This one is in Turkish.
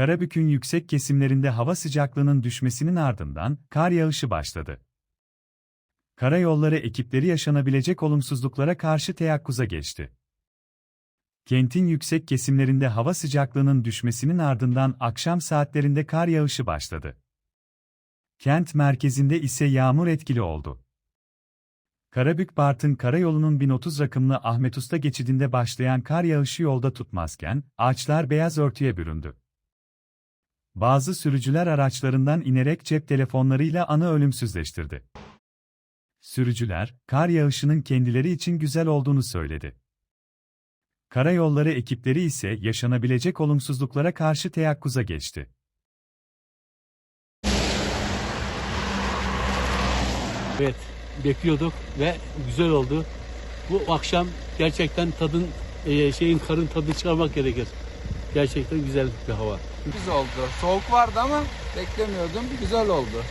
Karabük'ün yüksek kesimlerinde hava sıcaklığının düşmesinin ardından kar yağışı başladı. Karayolları ekipleri yaşanabilecek olumsuzluklara karşı teyakkuza geçti. Kentin yüksek kesimlerinde hava sıcaklığının düşmesinin ardından akşam saatlerinde kar yağışı başladı. Kent merkezinde ise yağmur etkili oldu. Karabük-Bartın Karayolu'nun 1030 rakımlı Ahmet Usta geçidinde başlayan kar yağışı yolda tutmazken, ağaçlar beyaz örtüye büründü. Bazı sürücüler araçlarından inerek cep telefonlarıyla anı ölümsüzleştirdi. Sürücüler, kar yağışının kendileri için güzel olduğunu söyledi. Karayolları ekipleri ise yaşanabilecek olumsuzluklara karşı teyakkuza geçti. Evet, bekliyorduk ve güzel oldu. Bu akşam gerçekten tadın, e, şeyin karın tadını çıkarmak gerekir. Gerçekten güzel bir hava. Güzel oldu. Soğuk vardı ama beklemiyordum. Güzel oldu.